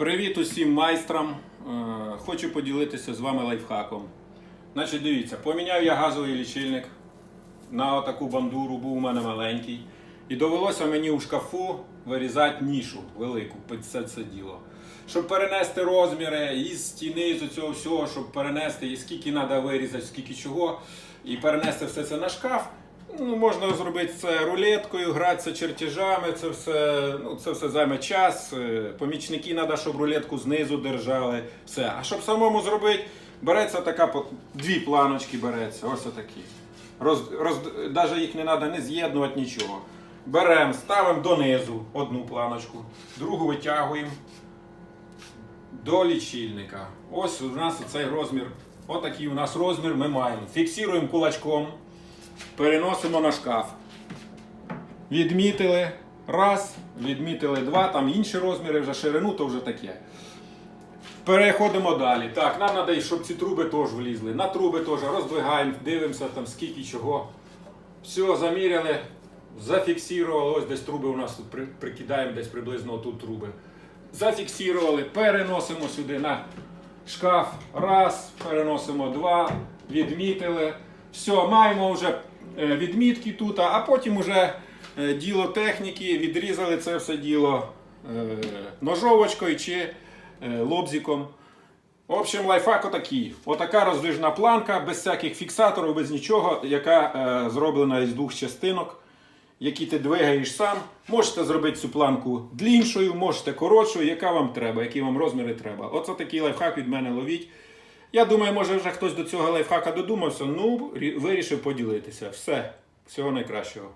Привіт усім майстрам. Е, Хочу поділитися з вами лайфхаком. Значить, дивіться, поміняв я газовий лічильник на отаку бандуру, був у мене маленький. І довелося мені у шкафу вирізати нішу велику під це, це діло. Щоб перенести розміри із стіни, з цього всього, щоб перенести, і скільки треба вирізати, скільки чого, і перенести все це на шкаф. Ну, можна зробити це рулеткою, гратися чертежами, це все, ну, це все займе час. Е, Помічники треба, щоб рулетку знизу держали. Все. А щоб самому зробити, береться така дві планочки береться, ось отакі. Роз, роз, навіть їх не треба не з'єднувати нічого. Беремо, ставимо донизу одну планочку, другу витягуємо до лічильника. Ось у нас цей розмір. Отакий у нас розмір ми маємо. Фіксуємо кулачком, переносимо на шкаф. Відмітили раз, відмітили два, там інші розміри, вже ширину, то вже таке. Переходимо далі. Так, нам треба, щоб ці труби теж влізли. На труби теж роздвигаємо, дивимося там скільки чого. Все, заміряли, зафіксували. Ось десь труби у нас тут при- прикидаємо десь приблизно тут труби. Зафіксували, переносимо сюди на шкаф. Раз, переносимо два, відмітили. Все, маємо вже відмітки тут, а потім вже е, діло техніки, відрізали це все діло е, ножовочкою чи е, лобзиком. В общем, лайфхак отакий. Отака роздвижна планка, без всяких фіксаторів, без нічого, яка е, зроблена із двох частинок, які ти двигаєш сам. Можете зробити цю планку дліншою, можете коротшою, яка вам треба, які вам розміри треба. Оце такий лайфхак від мене ловіть. Я думаю, може вже хтось до цього лайфхака додумався. Ну, вирішив поділитися. Все. Всього найкращого.